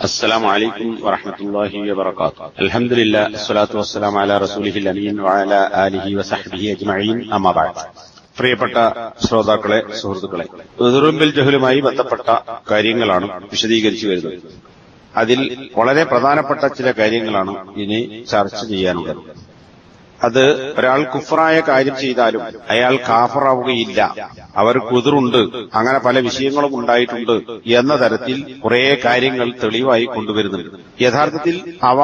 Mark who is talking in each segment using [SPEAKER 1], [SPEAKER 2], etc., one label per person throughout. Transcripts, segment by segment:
[SPEAKER 1] السلام عليكم ورحمة الله وبركاته الحمد لله الصلاة والسلام على رسوله الأمين وعلى آله وصحبه أجمعين أما بعد പ്രിയപ്പെട്ട ശ്രോതാക്കളെ സുഹൃത്തുക്കളെ ഉദുറുമ്പിൽ ജഹലുമായി ബന്ധപ്പെട്ട കാര്യങ്ങളാണ് വിശദീകരിച്ചു വരുന്നത് അതിൽ വളരെ പ്രധാനപ്പെട്ട ചില കാര്യങ്ങളാണ് ഇനി ചർച്ച ചെയ്യാനുള്ളത് അത് ഒരാൾ കുഫറായ കാര്യം ചെയ്താലും അയാൾ കാഫറാവുകയില്ല. അവർ കുതിറുണ്ട്. അങ്ങനെ പല വിഷയങ്ങളും ഉണ്ടായിട്ടുണ്ട് എന്ന തരത്തിൽ കുറെ കാര്യങ്ങൾ തെളിവായി കൊണ്ടുവരുന്നുണ്ട്. യഥാർത്ഥത്തിൽ അവ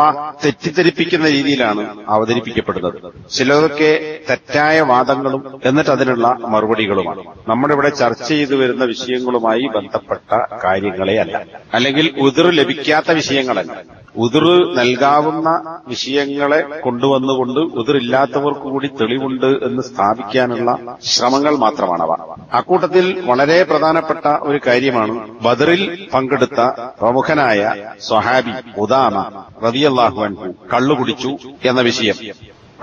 [SPEAKER 1] തെറ്റിദ്ധരിപ്പിക്കുന്ന രീതിയിലാണ് അവതരിപ്പിക്കപ്പെടുന്നത്. ചിലതൊക്കെ തെറ്റായ വാദങ്ങളും എന്നിട്ട് അതിനുള്ള മറുപടികളുമാണ്. നമ്മുടെ ഇവിടെ ചർച്ച ചെയ്തു വരുന്ന വിഷയങ്ങളുമായി ബന്ധപ്പെട്ട കാര്യങ്ങളെ അല്ല. അല്ലെങ്കിൽ ഉതിർ ലഭിക്കാത്ത വിഷയങ്ങളല്ല. ഉതിർ നൽകാവുന്ന വിഷയങ്ങളെ കൊണ്ടുവന്നുകൊണ്ട് ഉതിറില്ലാത്തവർക്ക് കൂടി തെളിവുണ്ട് എന്ന് സ്ഥാപിക്കാനുള്ള ശ്രമങ്ങൾ മാത്രമാണവ. അക്കൂട്ടത്തിൽ വളരെ പ്രധാനപ്പെട്ട ഒരു കാര്യമാണ് ബദറിൽ പങ്കെടുത്ത പ്രമുഖനായ സ്വഹാബി ഉദാമ റതിയല്ലാഹു അൻഹു കള്ളുകുടിച്ചു എന്ന വിഷയം.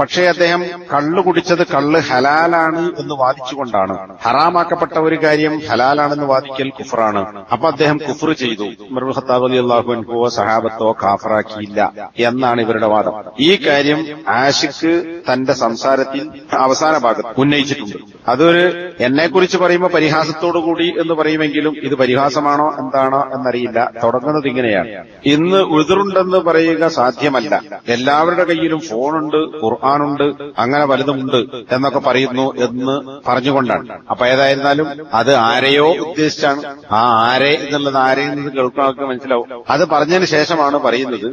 [SPEAKER 1] പക്ഷേ അദ്ദേഹം കള്ളു കുടിച്ചത് കള്ള് ഹലാലാണ് എന്ന് വാദിച്ചുകൊണ്ടാണ്. ഹറാമാക്കപ്പെട്ട ഒരു കാര്യം ഹലാലാണെന്ന് വാദിക്കൽ കുഫറാണ്. അപ്പൊ അദ്ദേഹം കുഫർ ചെയ്തു. മൃഹത്താബ് അലി അള്ളാഹുൻകോ സഹാബത്തോ കാഫറാക്കിയില്ല എന്നാണ് ഇവരുടെ വാദം. ഈ കാര്യം ആഷിഖ് തന്റെ സംസാരത്തിൽ അവസാന ഭാഗത്ത് ഉന്നയിച്ചിട്ടുണ്ട്. അതൊരു എന്നെക്കുറിച്ച് പറയുമ്പോൾ പരിഹാസത്തോടുകൂടി എന്ന് പറയുമെങ്കിലും ഇത് പരിഹാസമാണോ എന്താണോ എന്നറിയില്ല. തുടങ്ങുന്നത് ഇങ്ങനെയാണ്. ഇന്ന് ഉതിറുണ്ടെന്ന് പറയുക സാധ്യമല്ല. എല്ലാവരുടെ കയ്യിലും ഫോണുണ്ട് ഖുർആാനുണ്ട് അങ്ങനെ വലുതുമുണ്ട് എന്നൊക്കെ പറയുന്നു എന്ന് പറഞ്ഞുകൊണ്ടാണ്. അപ്പൊ ഏതായിരുന്നാലും അത് ആരെയോ ഉദ്ദേശിച്ചാണ്. ആ ആരെ എന്നുള്ളത് ആരെ എന്നത് കേൾക്കുന്നവർക്ക് മനസ്സിലാവും. അത് പറഞ്ഞതിന് ശേഷമാണ് പറയുന്നത്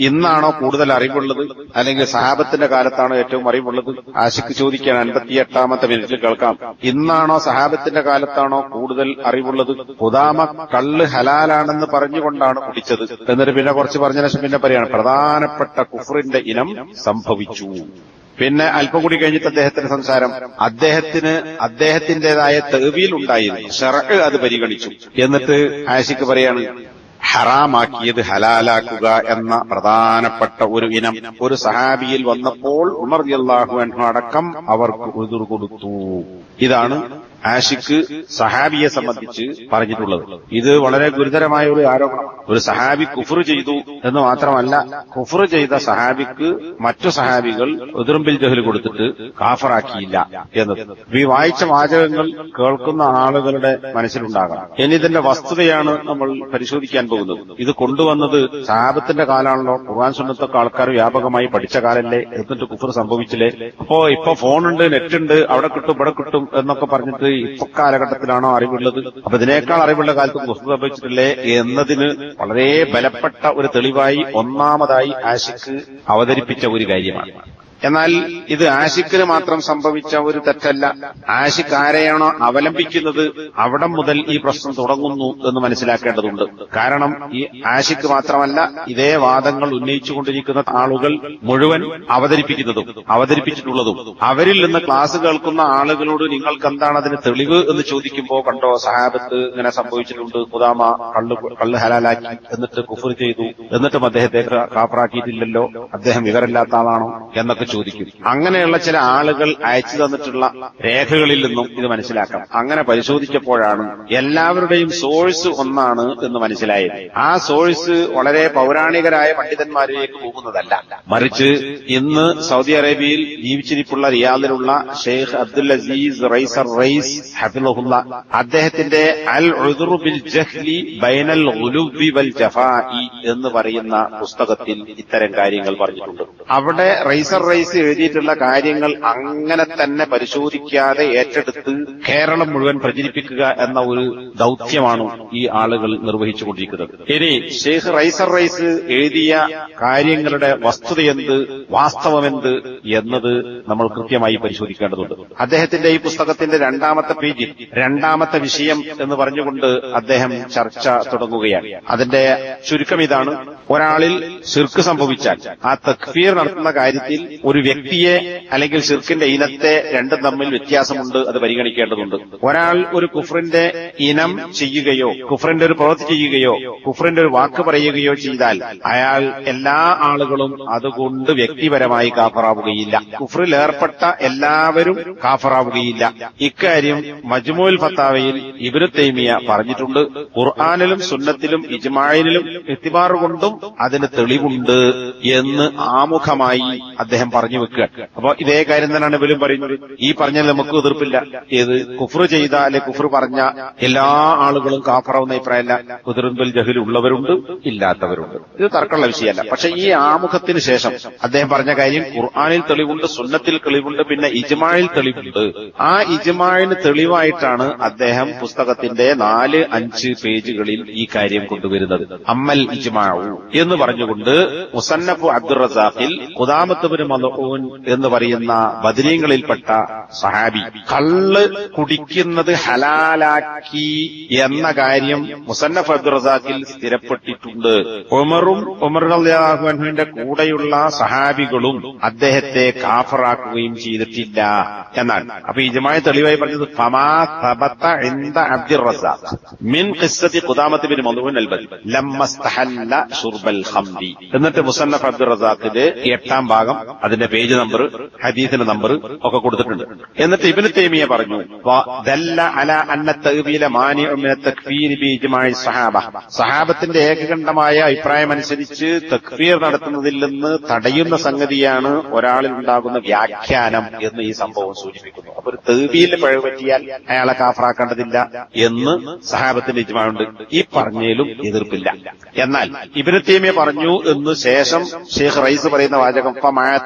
[SPEAKER 1] ഇന്നാണോ കൂടുതൽ അറിവുള്ളത് അല്ലെങ്കിൽ സഹാബത്തിന്റെ കാലത്താണോ ഏറ്റവും അറിവുള്ളത്? ആശിക്ക് ചോദിക്കാൻ അൻപത്തിയെട്ടാമത്തെ മിനിറ്റിൽ കേൾക്കാം. ഇന്നാണോ സഹാബത്തിന്റെ കാലത്താണോ കൂടുതൽ അറിവുള്ളത്? പുതാമ കള്ള് ഹലാലാണെന്ന് പറഞ്ഞുകൊണ്ടാണ് കുടിച്ചത്. എന്നിട്ട് പിന്നെ കുറച്ച് പറഞ്ഞ ശേഷം പിന്നെ പറയാണ് പ്രധാനപ്പെട്ട കുഫറിന്റെ ഇനം സംഭവിച്ചു. പിന്നെ അല്പം കൂടി കഴിഞ്ഞിട്ട് അദ്ദേഹത്തിന്റെ സംസാരം. അദ്ദേഹത്തിന് അദ്ദേഹത്തിന്റേതായ തെവിയിൽ ഉണ്ടായിരുന്നു ഷറക്ക് അത് പരിഗണിച്ചു. എന്നിട്ട് ആശിക്ക് പറയാണ് ഹറാമാക്കിയത് ഹലാലാക്കുക എന്ന പ്രധാനപ്പെട്ട ഒരു ഇനം. ഒരു സഹാബിയിൽ വന്നപ്പോൾ ഉമർ അൻഹു അടക്കം അവർക്ക് എതിർ കൊടുത്തു. ഇതാണ് ആഷിക്ക് സഹാബിയെ സംബന്ധിച്ച് പറഞ്ഞിട്ടുള്ളത്. ഇത് വളരെ ഗുരുതരമായ ഒരു ആരോപണം ഒരു സഹാബി കുഫർ ചെയ്തു എന്ന് മാത്രമല്ല കുഫർ ചെയ്ത സഹാബിക്ക് മറ്റു സഹാബികൾ എതിർമ്പിൽ ജഹൽ കൊടുത്തിട്ട് കാഫറാക്കിയില്ല എന്നത് ഈ വായിച്ച വാചകങ്ങൾ കേൾക്കുന്ന ആളുകളുടെ മനസ്സിലുണ്ടാകാം ഇനി ഇതിന്റെ വസ്തുതയാണ് നമ്മൾ പരിശോധിക്കാൻ പോകുന്നത്. ഇത് കൊണ്ടുവന്നത് സഹാബത്തിന്റെ കാലാണല്ലോ. ഖുർആൻ സുന്നത്തൊക്കെ ആൾക്കാർ വ്യാപകമായി പഠിച്ച കാലല്ലേ? എന്നിട്ട് കുഫർ സംഭവിച്ചില്ലേ? അപ്പോ ഇപ്പൊ ഫോണുണ്ട് നെറ്റ് ഉണ്ട് അവിടെ കിട്ടും ഇവിടെ കിട്ടും എന്നൊക്കെ പറഞ്ഞിട്ട് ഇപ്പൊ കാലഘട്ടത്തിലാണോ അറിവുള്ളത്? അപ്പൊ ഇതിനേക്കാൾ അറിവുള്ള കാലത്ത് കുഫർ സംഭവിച്ചിട്ടില്ലേ എന്നതിന് വളരെ ബലപ്പെട്ട ഒരു തെളിവായി ഒന്നാമതായി ആശിക്ക് അവതരിപ്പിച്ച ഒരു കാര്യമാണ്. എന്നാൽ ഇത് ആശിക്കിന് മാത്രം സംഭവിച്ച ഒരു തെറ്റല്ല. ആശിക്ക് ആരെയാണോ അവലംബിക്കുന്നത് അവിടെ മുതൽ ഈ പ്രശ്നം തുടങ്ങുന്നു എന്ന് മനസ്സിലാക്കേണ്ടതുണ്ട്. കാരണം ഈ ആശിക്ക് മാത്രമല്ല ഇതേ വാദങ്ങൾ ഉന്നയിച്ചുകൊണ്ടിരിക്കുന്ന ആളുകൾ മുഴുവൻ അവതരിപ്പിക്കുന്നതും അവതരിപ്പിച്ചിട്ടുള്ളതും. അവരിൽ നിന്ന് ക്ലാസ് കേൾക്കുന്ന ആളുകളോട് നിങ്ങൾക്ക് എന്താണ് അതിന് തെളിവ് എന്ന് ചോദിക്കുമ്പോൾ കണ്ടോ സഹാബത്ത് ഇങ്ങനെ സംഭവിച്ചിട്ടുണ്ട് കുദാമ കള്ളു കള്ള് ഹലാലാക്കി എന്നിട്ട് കുഫർ ചെയ്തു എന്നിട്ടും അദ്ദേഹത്തെ കാപ്പറാക്കിയിട്ടില്ലല്ലോ അദ്ദേഹം വിവരമില്ലാത്ത ആളാണോ? എന്നൊക്കെ ചോദിക്കും. അങ്ങനെയുള്ള ചില ആളുകൾ അയച്ചു തന്നിട്ടുള്ള രേഖകളിൽ നിന്നും ഇത് മനസ്സിലാക്കാം. അങ്ങനെ പരിശോധിച്ചപ്പോഴാണ് എല്ലാവരുടെയും സോഴ്സ് ഒന്നാണ് എന്ന് മനസ്സിലായത്. ആ സോഴ്സ് വളരെ പൗരാണികരായ പണ്ഡിതന്മാരിലേക്ക് പോകുന്നതല്ല. മറിച്ച് ഇന്ന് സൗദി അറേബ്യയിൽ ജീവിച്ചിരിപ്പുള്ള റിയാദിലുള്ള ഷെയ്ഖ് അബ്ദുൽ അസീസ് റൈസർ റൈസ് ഹഫിലഹുല്ല അദ്ദേഹത്തിന്റെ അൽ ഉദുറു ബിൽ ജഹ്ലി ബൈനൽ വൽ ജഫാഇ എന്ന് പറയുന്ന പുസ്തകത്തിൽ ഇത്തരം കാര്യങ്ങൾ പറഞ്ഞിട്ടുണ്ട്. അവിടെ റൈസർ റൈസ് എഴുതിയിട്ടുള്ള കാര്യങ്ങൾ അങ്ങനെ തന്നെ പരിശോധിക്കാതെ ഏറ്റെടുത്ത് കേരളം മുഴുവൻ പ്രചരിപ്പിക്കുക എന്ന ഒരു ദൗത്യമാണ് ഈ ആളുകൾ നിർവഹിച്ചുകൊണ്ടിരിക്കുന്നത് ഇനി ഷെയ്ഖ് റൈസർ റൈസ് എഴുതിയ കാര്യങ്ങളുടെ വസ്തുത വസ്തുതയെന്ത് വാസ്തവമെന്ത് എന്നത് നമ്മൾ കൃത്യമായി പരിശോധിക്കേണ്ടതുണ്ട്. അദ്ദേഹത്തിന്റെ ഈ പുസ്തകത്തിന്റെ രണ്ടാമത്തെ പേജിൽ രണ്ടാമത്തെ വിഷയം എന്ന് പറഞ്ഞുകൊണ്ട് അദ്ദേഹം ചർച്ച തുടങ്ങുകയാണ്. അതിന്റെ ചുരുക്കം ഇതാണ്. ഒരാളിൽ ശിർക്ക് സംഭവിച്ചാൽ ആ തക്ഫീർ നടത്തുന്ന കാര്യത്തിൽ ഒരു വ്യക്തിയെ അല്ലെങ്കിൽ ശിർക്കിന്റെ ഇനത്തെ രണ്ടും തമ്മിൽ വ്യത്യാസമുണ്ട് അത് പരിഗണിക്കേണ്ടതുണ്ട്. ഒരാൾ ഒരു കുഫറിന്റെ ഇനം ചെയ്യുകയോ കുഫറിന്റെ ഒരു പ്രവൃത്തി ചെയ്യുകയോ കുഫറിന്റെ ഒരു വാക്ക് പറയുകയോ ചെയ്താൽ അയാൾ എല്ലാ ആളുകളും അതുകൊണ്ട് വ്യക്തിപരമായി കാഫറാവുകയില്ല. കുഫറിൽ ഏർപ്പെട്ട എല്ലാവരും കാഫറാവുകയില്ല. ഇക്കാര്യം മജ്മുൽ ഫത്താവയിൽ ഇബ്നു തൈമിയ പറഞ്ഞിട്ടുണ്ട്. ഖുർആാനിലും സുന്നത്തിലും ഇജ്മായിലും എത്തിബാറ് കൊണ്ടും അതിന് തെളിവുണ്ട് എന്ന് ആമുഖമായി അദ്ദേഹം പറഞ്ഞു വെക്കുക. അപ്പൊ ഇതേ കാര്യം തന്നെയാണ് ഇവരും പറയുന്നത്. ഈ പറഞ്ഞാൽ നമുക്ക് എതിർപ്പില്ല. ഏത്? കുഫർ ചെയ്ത അല്ലെ കുഫർ പറഞ്ഞ എല്ലാ ആളുകളും കാഫറാവുന്ന അഭിപ്രായമല്ല. കുതിർബൽ ജഹിൽ ഉള്ളവരുണ്ട് ഇല്ലാത്തവരുണ്ട്. ഇത് തർക്കമുള്ള വിഷയമല്ല. പക്ഷെ ഈ ആമുഖത്തിന് ശേഷം അദ്ദേഹം പറഞ്ഞ കാര്യം ഖുർആാനിൽ തെളിവുണ്ട് സുന്നത്തിൽ തെളിവുണ്ട് പിന്നെ ഇജ്മായിൽ തെളിവുണ്ട്. ആ ഇജ്മായിന് തെളിവായിട്ടാണ് അദ്ദേഹം പുസ്തകത്തിന്റെ നാല് അഞ്ച് പേജുകളിൽ ഈ കാര്യം കൊണ്ടുവരുന്നത്. അമ്മൽ ഇജ്മാവു എന്ന് പറഞ്ഞുകൊണ്ട് മുസന്നഫു അബ്ദുൾ റസാഖിൽ കുതാമത്തുബിന് മലൂൻ എന്ന് പറയുന്ന ബദരീങ്ങളിൽപ്പെട്ട സഹാബി കള്ള് കുടിക്കുന്നത് ഹലാലാക്കി എന്ന കാര്യം മുസന്നഫ് അബ്ദുൾ റസാഖിൽ സ്ഥിരപ്പെട്ടിട്ടുണ്ട്. ഉമറും ഉമർ അള്ളാഹുവിന്റെ കൂടെയുള്ള സഹാബികളും അദ്ദേഹത്തെ കാഫറാക്കുകയും ചെയ്തിട്ടില്ല എന്നാണ്. അപ്പൊ ഇജമായ തെളിവായി പറഞ്ഞത് ഫമാ സബത്ത ഇന്ദ അബ്ദുർ റസാഖ് മിൻ ഖിസ്സത്തി ഖുദാമത്ത് ബിൻ മലൂൻ അൽബദി ലമ്മസ്തഹല്ല ഖംരി എന്നിട്ട് മുസന്നഫ് അബ്ദുർ റസാഖിന്റെ എട്ടാം ഭാഗം അതിന്റെ പേജ് നമ്പർ ഹദീസിന്റെ നമ്പർ ഒക്കെ കൊടുത്തിട്ടുണ്ട്. എന്നിട്ട് ഇബ്നു തൈമിയ പറഞ്ഞു സഹാബ. സഹാബത്തിന്റെ ഏകകണ്ഠമായ അഭിപ്രായം അനുസരിച്ച് തക്ഫീർ നടത്തുന്നതിൽ നിന്ന് തടയുന്ന സംഗതിയാണ് ഒരാളിൽ ഉണ്ടാകുന്ന വ്യാഖ്യാനം എന്ന് ഈ സംഭവം സൂചിപ്പിക്കുന്നു. അപ്പൊ ഒരു തേബിയിൽ പഴവ് പറ്റിയാൽ അയാളെ കാഫറാക്കേണ്ടതില്ല എന്ന് സഹാബത്തിന്റെ ഇജ്മാവുണ്ട് ഈ പറഞ്ഞതിലും എതിർപ്പില്ല. എന്നാൽ ഇബിന് തേമിയ പറഞ്ഞു എന്ന് ശേഷം ഷെയ്ഖ് റൈസ് പറയുന്ന വാചകം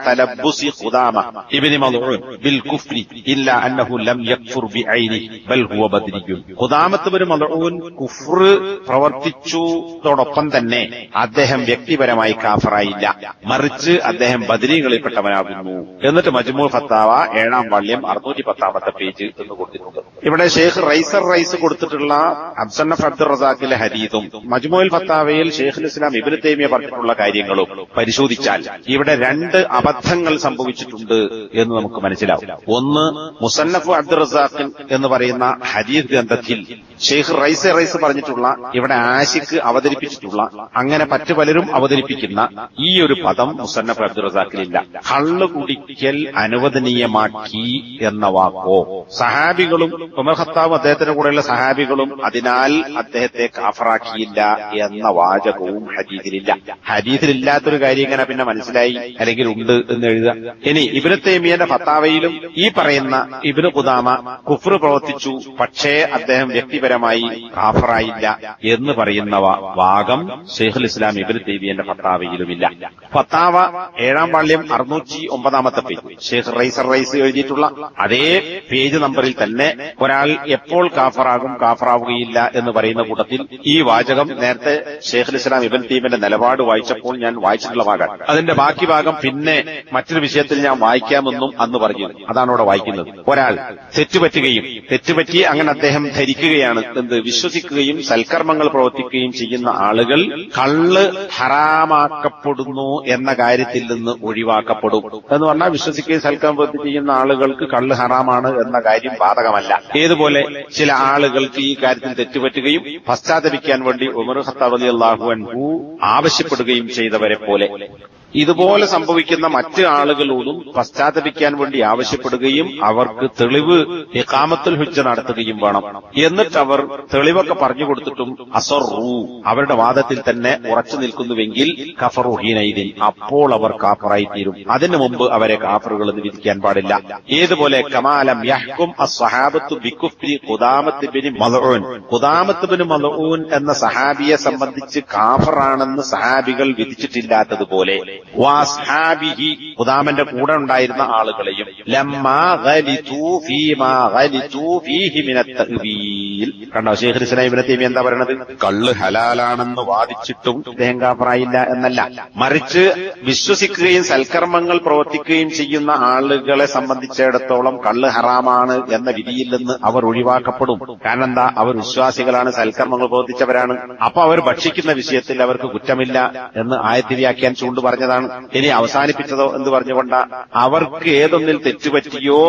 [SPEAKER 1] തലബ്സി ഖുദാമ ഇബ്നു മദ്ഊൻ ബിൽ കുഫ്രി ഇല്ലാ അന്നഹു ലം യക്ഫുർ ബിഐനി ബൽ ഹുവ ബദ്രിയുൻ. ഖുദാമത്ത് ബിൻ മദ്ഊൻ കുഫ്ർ പ്രവർത്തിച്ചതോടൊപ്പം തന്നെ അദ്ദേഹം വ്യക്തിപരമായി കാഫറായില്ല. മറിച്ച് അദ്ദേഹം ബദരീകളിൽപ്പെട്ടവനാകുന്നു. എന്നിട്ട് മജ്മൂൽ ഫത്താവ ഏഴാം വാള്യം അറുന്നൂറ്റി പത്താമത്തെ പേജ് എന്ന് കൊടുത്തിട്ടുണ്ട്. ഇവിടെ ഷെയ്ഖ് റൈസർ റൈസ് കൊടുത്തിട്ടുള്ള അബ്സന്നഫ് അബ്ദുൾ റസാഖിലെ ഹരീതും മജ്മുൽ ഫത്താവയിൽ ഷെയ്ഖുൽ ഇസ്ലാം ഇബിന് തേമിയ പറഞ്ഞിട്ടുള്ള കാര്യങ്ങളും പരിശോധിച്ചാൽ ഇവിടെ രണ്ട് അബദ്ധങ്ങൾ സംഭവിച്ചിട്ടുണ്ട് എന്ന് നമുക്ക് മനസ്സിലാവും. ഒന്ന് മുസന്നഫ് അബ്ദുൾ റസാഖ് എന്ന് പറയുന്ന ഹരീത് ഗ്രന്ഥത്തിൽ ഷെയ്ഖ് റൈസ് റൈസ് പറഞ്ഞിട്ടുള്ള ഇവിടെ ആശിക്ക് അവതരിപ്പിച്ചിട്ടുള്ള അങ്ങനെ മറ്റു പലരും അവതരിപ്പിക്കുന്ന ഈ ഒരു പദം മുസന്നഫ് കള്ളു കള്ള് കുടിക്കൽ അനുവദനീയമാക്കി എന്ന വാക്കോ. സഹാബികളും ഉമർ ഖത്താബും അദ്ദേഹത്തിന്റെ കൂടെയുള്ള സഹാബികളും അതിനാൽ അദ്ദേഹത്തെ കാഫറാക്കിയില്ല എന്ന വാചകവും ഹദീസിലില്ല ഹദീസിലില്ലാത്തൊരു കാര്യം ഇങ്ങനെ പിന്നെ മനസ്സിലായി അല്ലെങ്കിൽ ഉണ്ട് എന്ന് എഴുതുക. ഇനി ഇബിന് തേമിയന്റെ ഫത്താവയിലും ഈ പറയുന്ന ഇബിന് കുദാമ കുഫ്ർ പ്രവർത്തിച്ചു. പക്ഷേ അദ്ദേഹം വ്യക്തിപരമായി കാഫറായില്ല എന്ന് പറയുന്നവ ഭാഗം ഷെയ്ഖുൽ ഇസ്ലാം ഇബിന് തേമിയന്റെ ഫത്താവയിലുമില്ല. ഫത്താവ ഏഴാം വാള്യം അറുന്നൂറ്റി ഒമ്പതാമത്തെ പേജ്. ഷെയ്ഖ് റൈസർ റൈസ് എഴുതിയിട്ടുള്ള അതേ പേജ് നമ്പറിൽ തന്നെ ഒരാൾ എപ്പോൾ കാഫറാകും കാഫറാവുകയില്ല എന്ന് പറയുന്ന കൂട്ടത്തിൽ ഈ വാചകം നേരത്തെ ഷെയ്ഖുൽ ഇസ്ലാം ഇബൻ തീമിന്റെ നിലപാട് വായിച്ചപ്പോൾ ഞാൻ വായിച്ചിട്ടുള്ള ഭാഗം. അതിന്റെ ബാക്കി ഭാഗം പിന്നെ മറ്റൊരു വിഷയത്തിൽ ഞാൻ വായിക്കാമെന്നും അന്ന് പറഞ്ഞു അതാണ് അവിടെ വായിക്കുന്നത്. ഒരാൾ തെറ്റുപറ്റുകയും തെറ്റുപറ്റി അങ്ങനെ അദ്ദേഹം ധരിക്കുകയാണ് എന്ത് വിശ്വസിക്കുകയും സൽക്കർമ്മങ്ങൾ പ്രവർത്തിക്കുകയും ചെയ്യുന്ന ആളുകൾ കള്ള് ഹറാമാക്കപ്പെടുന്നു എന്ന കാര്യത്തിൽ നിന്ന് ഒഴിവാക്കപ്പെടും. എന്ന് പറഞ്ഞാൽ വിശ്വസിക്കുകയും സൽക്കർമ്മം പ്രവൃത്തി ചെയ്യുന്ന ആളുകൾക്ക് കള്ള് ഹറാമാണ് എന്ന കാര്യം ബാധകമല്ല. ഏതുപോലെ ചില ആളുകൾക്ക് ഈ കാര്യത്തിൽ തെറ്റുപറ്റുകയും പശ്ചാത്തപിക്കാൻ വേണ്ടി ഉമർ ഖത്താബ് അലി അള്ളാഹു അൻഹു ആവശ്യപ്പെടുകയും ചെയ്തവരെ പോലെ. ഇതുപോലെ സംഭവിക്കുന്ന മറ്റ് ആളുകളോടും പശ്ചാത്തപിക്കാൻ വേണ്ടി ആവശ്യപ്പെടുകയും അവർക്ക് തെളിവ് ഇഖാമത്തുൽ ഹുജ്ജ നടത്തുകയും വേണം. എന്നിട്ട് അവർ തെളിവൊക്കെ പറഞ്ഞു കൊടുത്തിട്ടും അസറു. അവരുടെ വാദത്തിൽ തന്നെ ഉറച്ചു നിൽക്കുന്നുവെങ്കിൽ കഫറുഹീനൈദിൻ അപ്പോൾ അവർ കാഫറായി തീരും. അതിനു മുമ്പ് അവരെ കാഫറുകൾ എന്ന് വിധിക്കാൻ പാടില്ല. ഏതുപോലെ കമാലം യഹ്കും അസ്വഹാബത്തു ബിക്കുഫ്രി കുദാമത്ത് ബിൻ മലഊൻ. കുദാമത്ത് ബിൻ മലഊൻ എന്ന സഹാബിയെ സംബന്ധിച്ച് കാഫറാണെന്ന് സഹാബികൾ വിധിച്ചിട്ടില്ലാത്തതുപോലെ വാസ്ഹാബിഹി ഖുദാമന്റെ കൂടെ ഉണ്ടായിരുന്ന ആളുകളെയും ലമ്മാ ഗലിതു ഫീമാ ഗലിതു ഫീഹി മിന തഹ്വീൽ. കണ്ടോ? ശേഖർ ഇസ്ലാം ഇബ്നു തൈമിയ എന്താ പറയുന്നത് കള്ള് ഹലാലാണെന്ന് വാദിച്ചിട്ടും ഇദ്ദേഹം കാഫറായില്ല എന്നല്ല. മറിച്ച് വിശ്വസിക്കുകയും സൽക്കർമ്മങ്ങൾ പ്രവർത്തിക്കുകയും ചെയ്യുന്ന ആളുകളെ സംബന്ധിച്ചിടത്തോളം കള്ള് ഹറാമാണ് എന്ന വിധിയിൽ നിന്ന് അവർ ഒഴിവാക്കപ്പെടും. കാരണം എന്താ? അവർ വിശ്വാസികളാണ് സൽക്കർമ്മങ്ങൾ പ്രവർത്തിച്ചവരാണ്. അപ്പൊ അവർ ഭക്ഷിക്കുന്ന വിഷയത്തിൽ അവർക്ക് കുറ്റമില്ല എന്ന് ആയത്തി വ്യാഖ്യാനിച്ചുകൊണ്ട് പറഞ്ഞതാണ് ആരംഭിച്ചതാണ് ഇനി അവസാനിപ്പിച്ചതോ എന്ന് പറഞ്ഞുകൊണ്ട് അവർക്ക് ഏതൊന്നിൽ തെറ്റുപറ്റിയോ